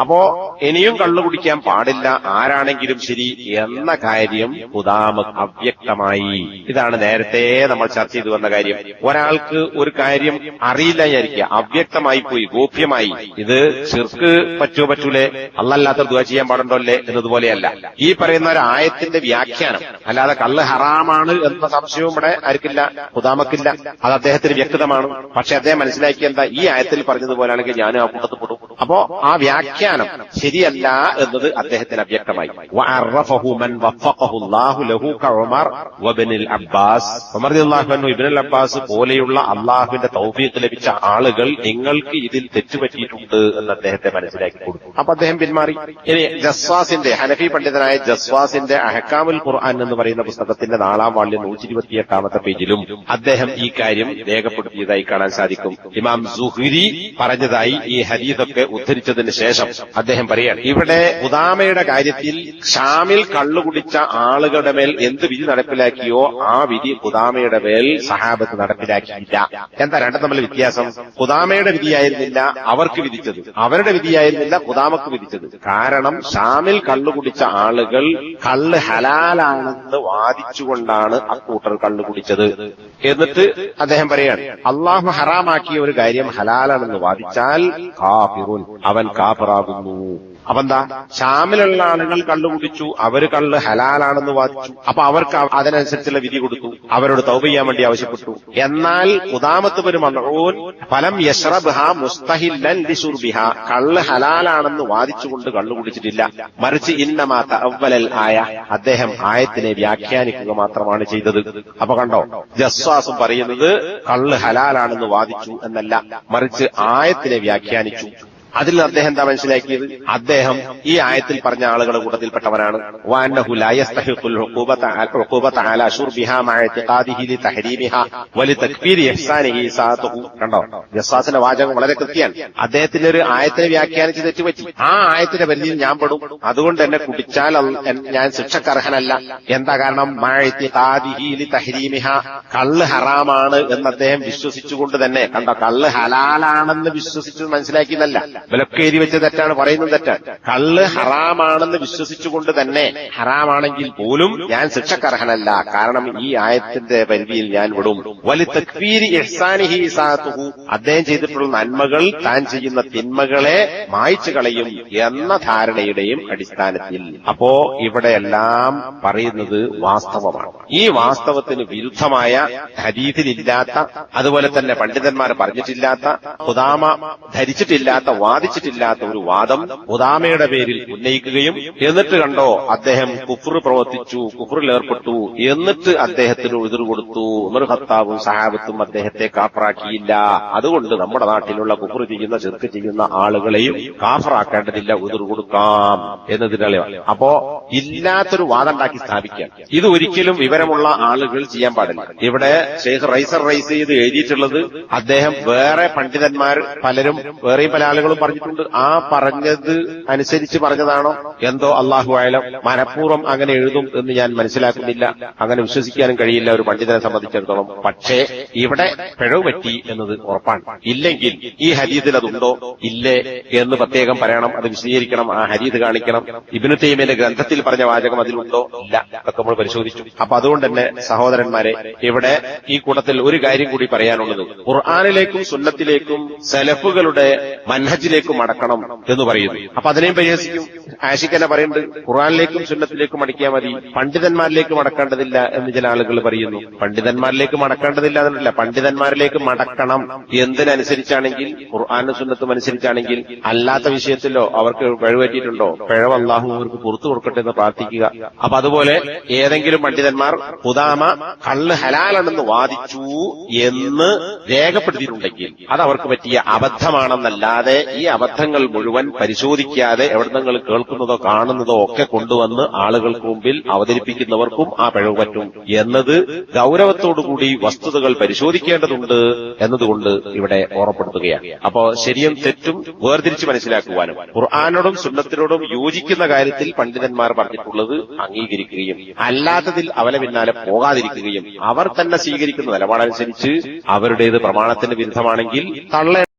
[SPEAKER 1] അപ്പോ ഇനിയും കള്ളു കുടിക്കാൻ പാടില്ല. ആരാണെങ്കിലും ശരി എന്ന കാര്യം പുതാമ അവ്യക്തമായി. ഇതാണ് നേരത്തെ നമ്മൾ ചർച്ച ചെയ്തു വന്ന കാര്യം. ഒരാൾക്ക് ഒരു കാര്യം അറിയില്ല വിചാരിക്കുക അവ്യക്തമായി പോയി ഗോപ്യമായി. ഇത് ചെറുക്ക് പറ്റുമോ പറ്റൂലേ? അല്ലല്ലാത്ത ദുവ ചെയ്യാൻ പാടുണ്ടോ അല്ലേ എന്നതുപോലെയല്ല. ഈ പറയുന്ന ഒരു ആയത്തിന്റെ വ്യാഖ്യാനം അല്ലാതെ കള്ള് ഹറാമാണ് എന്ന സംശയവും ഇവിടെ ആർക്കില്ല പുതാമക്കില്ല അത് അദ്ദേഹത്തിന് വ്യക്തമാണ്. പക്ഷെ അദ്ദേഹം മനസ്സിലാക്കി എന്താ ഈ ആയത്തിൽ പറഞ്ഞതുപോലെയാണെങ്കിൽ ഞാനും ആ കൂട്ടത്ത് പെടും. അപ്പോ ആ വ്യാഖ്യാനം ശരിയല്ല എന്നത് അദ്ദേഹത്തിന് അവ്യക്തമായി. വഅറഫഹു മൻ വഫഖഹു അല്ലാഹു ലഹു കഉമർ വബ്നുൽ അബ്ബാസ്. ഉമർ റളിയല്ലാഹു അൻഹു ഇബ്നുൽ അബ്ബാസ് പോലെയുള്ള അല്ലാഹുവിന്റെ തൗഫീഖ് ലഭിച്ച ആളുകൾ നിങ്ങൾക്ക് ഇതിൽ തെറ്റുപറ്റിയിട്ടുണ്ട് എന്ന് അദ്ദേഹത്തെ മനസ്സിലാക്കി കൊടുത്തു. അപ്പൊ അദ്ദേഹം പിന്മാറി. ഇനി ജസ്വാസിന്റെ ഹനഫി പണ്ഡിതനായ ജസ്വാസിന്റെ അഹക്കാമുൽ ഖുർആൻ എന്ന് പറയുന്ന പുസ്തകത്തിന്റെ നാലാം വാള്യം നൂറ്റി ഇരുപത്തിയെട്ടാമത്തെ പേജിലും അദ്ദേഹം ഈ കാര്യം രേഖപ്പെടുത്തിയതായി കാണാൻ സാധിക്കും. ഇമാം സുഹുരി പറഞ്ഞതായി ഈ ഹരീതൊക്കെ ഉദ്ധരിച്ചതിന് ശേഷം അദ്ദേഹം പറയാണ് ഇവിടെ ഉദാമയുടെ കാര്യത്തിൽ ഷാമിൽ കള്ളുകുടിച്ച ആളുകളുടെ മേൽ എന്ത് വിധി നടപ്പിലാക്കിയോ ആ വിധി കുദാമയുടെ മേൽ സഹാബത്ത് നടപ്പിലാക്കിയില്ല. എന്താ രണ്ടും തമ്മിൽ വ്യത്യാസം? കുദാമയുടെ വിധിയായിരുന്നില്ല അവർക്ക് വിധിച്ചത്. അവരുടെ വിധിയായിരുന്നില്ല കുദാമക്ക് വിധിച്ചത്. കാരണം ഷാമിൽ കള്ളുകുടിച്ച ആളുകൾ കള്ള് ഹലാലാണെന്ന് വാദിച്ചുകൊണ്ടാണ് അക്കൂട്ടർ കള്ളു കുടിച്ചത്. എന്നിട്ട് അദ്ദേഹം പറയാണ് അള്ളാഹു ഹറാമാക്കിയ ഒരു കാര്യം ഹലാലാണെന്ന് വാദിച്ചാൽ കാഫിറുൻ അവൻ കാഫിറാകുന്നു. അപ്പെന്താ? ഷാമിലുള്ള ആളുകൾ കള്ളു കുടിച്ചു അവർ കള്ള് ഹലാലാണെന്ന് വാദിച്ചു. അപ്പൊ അവർക്ക് അതിനനുസരിച്ചുള്ള വിധി കൊടുത്തു. അവരോട് തൗബ ചെയ്യാൻ വേണ്ടി ആവശ്യപ്പെട്ടു. എന്നാൽ ഉദാമത്ത് ഒരു മണൂൻ ഫലം യഷ്റബ്ഹ മുസ്തഹില്ലൻ ലിശുർബിഹ കള്ള് ഹലാലാണെന്ന് വാദിച്ചുകൊണ്ട് കള്ളു കുടിച്ചിട്ടില്ല. മറിച്ച് ഇന്നമാത്ത അവ്വലൽ ആയ. അദ്ദേഹം ആയത്തിനെ വ്യാഖ്യാനിക്കുക മാത്രമാണ് ചെയ്തത്. അപ്പൊ കണ്ടോ? ജസ്വാസും പറയുന്നത് കള്ള് ഹലാലാണെന്ന് വാദിച്ചു എന്നല്ല. മറിച്ച് ആയത്തിനെ വ്യാഖ്യാനിച്ചു. അതിൽ അദ്ദേഹം എന്താ മനസ്സിലാക്കിയത്? അദ്ദേഹം ഈ ആയത്തിൽ പറഞ്ഞ ആളുകളുടെ കൂട്ടത്തിൽപ്പെട്ടവനാണ് കണ്ടോ? ജസാസിന്റെ വാചകം വളരെ കൃത്യമാണ്. അദ്ദേഹത്തിന്റെ ഒരു ആയത്തിനെ വ്യാഖ്യാനിച്ച് തെറ്റുപറ്റി. ആ ആയത്തിന്റെ പരിധിയിൽ ഞാൻ പെടും. അതുകൊണ്ട് എന്നെ കുടിച്ചാൽ ഞാൻ ശിക്ഷക്കർഹനല്ല. എന്താ കാരണം? കള്ള് ഹറാമാണ് എന്ന് അദ്ദേഹം വിശ്വസിച്ചുകൊണ്ട് തന്നെ. കണ്ടോ? കള്ള് ഹലാലാണെന്ന് വിശ്വസിച്ചു മനസ്സിലാക്കിയതല്ല. വിലക്ക് എഴുതി വെച്ച തെറ്റാണ് പറയുന്നത് തെറ്റാണ്. കള്ള് ഹറാമാണെന്ന് വിശ്വസിച്ചുകൊണ്ട് തന്നെ ഹറാമാണെങ്കിൽ പോലും ഞാൻ ശിക്ഷക്കർഹനല്ല. കാരണം ഈ ആയത്തിന്റെ പരിധിയിൽ ഞാൻ വിടും. വലി തക്വീരി അദ്ദേഹം ചെയ്തിട്ടുള്ള നന്മകൾ താൻ ചെയ്യുന്ന തിന്മകളെ മായ്ച്ചു കളയും എന്ന ധാരണയുടെയും അടിസ്ഥാനത്തിൽ. അപ്പോ ഇവിടെയെല്ലാം പറയുന്നത് വാസ്തവമാണ്. ഈ വാസ്തവത്തിന് വിരുദ്ധമായ ഹരീതിലില്ലാത്ത അതുപോലെ തന്നെ പണ്ഡിതന്മാർ പറഞ്ഞിട്ടില്ലാത്ത ഹുദാമ ധരിച്ചിട്ടില്ലാത്ത വാദിച്ചിട്ടില്ലാത്ത ഒരു വാദം ഉദാമയുടെ പേരിൽ ഉന്നയിക്കുകയും എന്നിട്ട് കണ്ടോ അദ്ദേഹം കുഫർ പ്രവർത്തിച്ചു കുഫറിൽ ഏർപ്പെട്ടു എന്നിട്ട് അദ്ദേഹത്തിന് എതിർ കൊടുത്തു. ഉമർ ഖത്താബും സഹാബത്തും അദ്ദേഹത്തെ കാപ്പറാക്കിയില്ല അതുകൊണ്ട് നമ്മുടെ നാട്ടിലുള്ള കുഫർ ചെയ്യുന്ന ചെറുക്ക് ചെയ്യുന്ന ആളുകളെയും കാഫറാക്കേണ്ടതില്ല എതിർ കൊടുക്കാം എന്നതിന്റെ അപ്പോ ഇല്ലാത്തൊരു വാദം ഉണ്ടാക്കി സ്ഥാപിക്കാം ഇത് ഒരിക്കലും വിവരമുള്ള ആളുകൾ ചെയ്യാൻ പാടില്ല. ഇവിടെ ഷെയ്ഖ് റൈസർ റൈസ് ചെയ്ത് എഴുതിയിട്ടുള്ളത് അദ്ദേഹം വേറെ പണ്ഡിതന്മാർ പലരും വേറെയും പല ആളുകളും
[SPEAKER 2] പറഞ്ഞിട്ടുണ്ട് ആ പറഞ്ഞത് അനുസരിച്ച് പറഞ്ഞതാണോ? എന്തോ അള്ളാഹു ആയാലും മനഃപൂർവം അങ്ങനെ എഴുതും എന്ന് ഞാൻ മനസ്സിലാക്കുന്നില്ല. അങ്ങനെ വിശ്വസിക്കാനും കഴിയില്ല ഒരു പണ്ഡിതനെ സംബന്ധിച്ചിടത്തോളം. പക്ഷേ ഇവിടെ പിഴവ് പറ്റി എന്നത് ഉറപ്പാണ്. ഇല്ലെങ്കിൽ ഈ ഹരീതിൽ അതുണ്ടോ? ഇല്ലേ എന്ന് പ്രത്യേകം പറയണം അത് വിശദീകരിക്കണം ആ ഹരീത് കാണിക്കണം. ഇബിനു തൈമിന്റെ ഗ്രന്ഥത്തിൽ പറഞ്ഞ വാചകം അതിലുണ്ടോ? ഇല്ല. അതൊക്കെ നമ്മൾ പരിശോധിച്ചു. അപ്പൊ അതുകൊണ്ട് തന്നെ സഹോദരന്മാരെ ഇവിടെ ഈ കൂട്ടത്തിൽ ഒരു കാര്യം കൂടി പറയാനുള്ളത്. ഖുർആാനിലേക്കും സുന്നത്തിലേക്കും സലഫുകളുടെ മൻഹജിലേക്കും മടക്കണം എന്ന് പറയുന്നു. അപ്പൊ അതിനെയും പരിഹസിക്കും. ആഷിക്കനെ പറയുന്നുണ്ട് ഖുറാനിലേക്കും സുന്നത്തിലേക്കും അടക്കിയാൽ മതി. പണ്ഡിതന്മാരിലേക്ക് മടക്കേണ്ടതില്ല എന്ന് ചില ആളുകൾ പറയുന്നു. പണ്ഡിതന്മാരിലേക്ക് മടക്കേണ്ടതില്ല എന്നല്ല. പണ്ഡിതന്മാരിലേക്ക് മടക്കണം എന്തിനനുസരിച്ചാണെങ്കിൽ ഖുർആാനും സുന്നത്തും അനുസരിച്ചാണെങ്കിൽ അല്ലാത്ത വിഷയത്തിലോ അവർക്ക് പിഴവറ്റിയിട്ടുണ്ടോ പിഴവ് അള്ളാഹു അവർക്ക് പുറത്തു കൊടുക്കട്ടെ എന്ന് പ്രാർത്ഥിക്കുക. അപ്പൊ അതുപോലെ ഏതെങ്കിലും പണ്ഡിതന്മാർ പുതാമ കള്ള് ഹലാലാണെന്ന് വാദിച്ചു എന്ന് രേഖപ്പെടുത്തിയിട്ടുണ്ടെങ്കിൽ അത് അവർക്ക് പറ്റിയ അബദ്ധമാണെന്നല്ലാതെ ഈ അബദ്ധങ്ങൾ മുഴുവൻ പരിശോധിക്കാതെ എവിടെന്നെങ്കിലും കേൾക്കുന്നതോ കാണുന്നതോ ഒക്കെ കൊണ്ടുവന്ന് ആളുകൾക്ക് മുമ്പിൽ അവതരിപ്പിക്കുന്നവർക്കും ആ പിഴവ് പറ്റും. എന്നത് ഗൗരവത്തോടുകൂടി വസ്തുതകൾ പരിശോധിക്കേണ്ടതുണ്ട് എന്നതുകൊണ്ട് ഇവിടെ ഓർമ്മപ്പെടുത്തുകയാണ്. അപ്പോ ശരിയും തെറ്റും വേർതിരിച്ച് മനസ്സിലാക്കുവാനും ഖുർആാനോടും സുന്നത്തിനോടും യോജിക്കുന്ന കാര്യത്തിൽ പണ്ഡിതന്മാർ പറഞ്ഞിട്ടുള്ളത് അംഗീകരിക്കുകയും അല്ലാത്തതിൽ അവലെ പിന്നാലെ പോകാതിരിക്കുകയും അവർ തന്നെ സ്വീകരിക്കുന്ന നിലപാടനുസരിച്ച് അവരുടേത് പ്രമാണത്തിന് വിരുദ്ധമാണെങ്കിൽ തള്ള